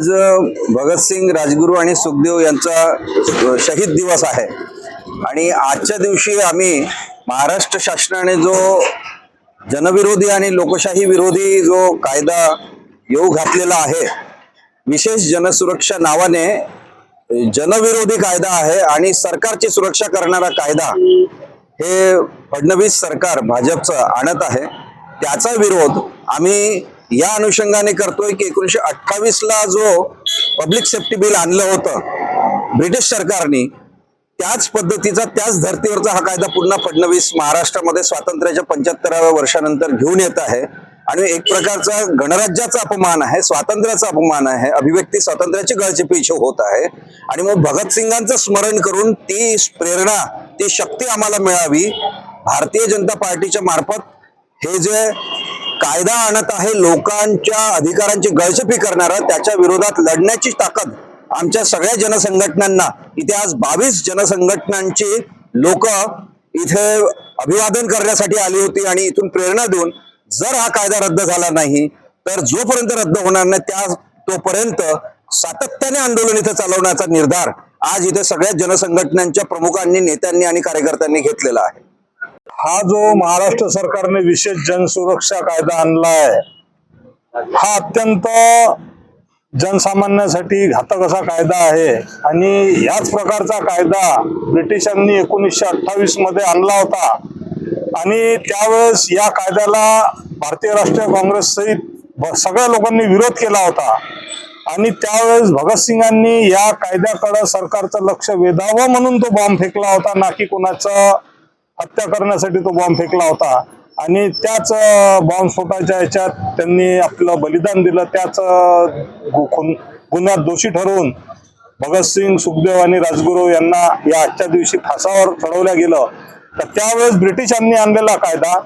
आज भगतसिंग राजगुरू आणि सुखदेव यांचा शहीद दिवस आहे. आणि आजच्या दिवशी आम्ही महाराष्ट्र शासनाने जो जनविरोधी आणि लोकशाही विरोधी जो कायदा येऊ घातलेला आहे विशेष जनसुरक्षा नावाने जनविरोधी कायदा आहे आणि सरकारची सुरक्षा करणारा कायदा हे फडणवीस सरकार भाजपचं आणत आहे. त्याचा विरोध आम्ही या अनुषंगाने करतोय की एकोणीशे अठ्ठावीस ला जो पब्लिक सेफ्टी बिल आणलं होतं ब्रिटिश सरकारने त्याच पद्धतीचा त्याच धर्तीवरचा हा कायदा पुन्हा फडणवीस महाराष्ट्रामध्ये स्वातंत्र्याच्या पंच्याहत्तराव्या वर्षानंतर घेऊन येत आहे. आणि एक प्रकारचा गणराज्याचा अपमान आहे स्वातंत्र्याचा अपमान आहे अभिव्यक्ती स्वातंत्र्याची गळचेपीची होत आहे. आणि मग भगतसिंगांचं स्मरण करून ती प्रेरणा ती शक्ती आम्हाला मिळावी भारतीय जनता पार्टीच्या मार्फत हे जे कायदा आणत आहे लोकांच्या अधिकारांची गळचेपी करणारा त्याच्या विरोधात लढण्याची ताकद आमच्या सगळ्या जनसंघटनांना. इथे आज बावीस जनसंघटनांची लोक इथे अभिवादन करण्यासाठी आली होती आणि इथून प्रेरणा देऊन जर हा कायदा रद्द झाला नाही तर जोपर्यंत रद्द होणार नाही त्या तोपर्यंत सातत्याने आंदोलन इथे चालवण्याचा निर्धार आज इथे सगळ्या जनसंघटनांच्या प्रमुखांनी नेत्यांनी आणि कार्यकर्त्यांनी घेतलेला आहे. हा जो महाराष्ट्र सरकारने विशेष जनसुरक्षा कायदा आणला आहे हा अत्यंत जनसामान्यासाठी घातक असा कायदा आहे. आणि याच प्रकारचा कायदा ब्रिटिशांनी एकोणीसशे अठ्ठावीसमध्ये आणला होता. आणि त्यावेळेस या कायद्याला भारतीय राष्ट्रीय काँग्रेस सहित ब- सगळ्या लोकांनी विरोध केला होता. आणि त्यावेळेस भगतसिंगांनी या कायद्याकडे सरकारचं लक्ष वेधावं म्हणून तो बॉम्ब फेकला होता ना की कोणाचं हत्या करण्यासाठी तो बॉम्ब फेकला होता. आणि त्याच बॉम्ब बॉम्बस्फोटाच्या ह्याच्यात त्यांनी आपलं बलिदान दिलं. त्याच गुन्ह्यात दोषी ठरवून भगतसिंग सुखदेव आणि राजगुरू यांना या आजच्या दिवशी फासावर चढवलं गेलं. तर त्यावेळेस ब्रिटिशांनी आणलेला कायदा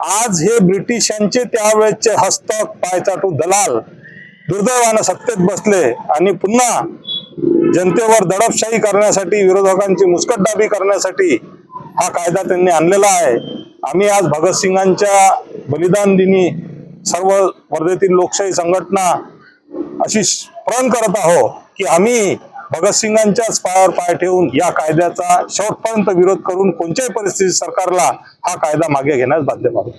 आज हे ब्रिटिशांचे त्यावेळेसचे हस्तक पायचाटू दलाल दुर्दैवानं सत्तेत बसले आणि पुन्हा जनतेवर दडपशाही करण्यासाठी विरोधकांची मुस्कटदाबी करण्यासाठी हा कायदा त्यांनी आणलेला आहे. आम्ही आज भगतसिंगांच्या बलिदान दिनी सर्व वर्धेतील लोकशाही संघटना अशी प्रण करत आहो की आम्ही भगतसिंगांच्याच पायावर पाय ठेवून या कायद्याचा शेवटपर्यंत विरोध करून कोणत्याही परिस्थितीत सरकारला हा कायदा मागे घेण्यास बाध्य आहोत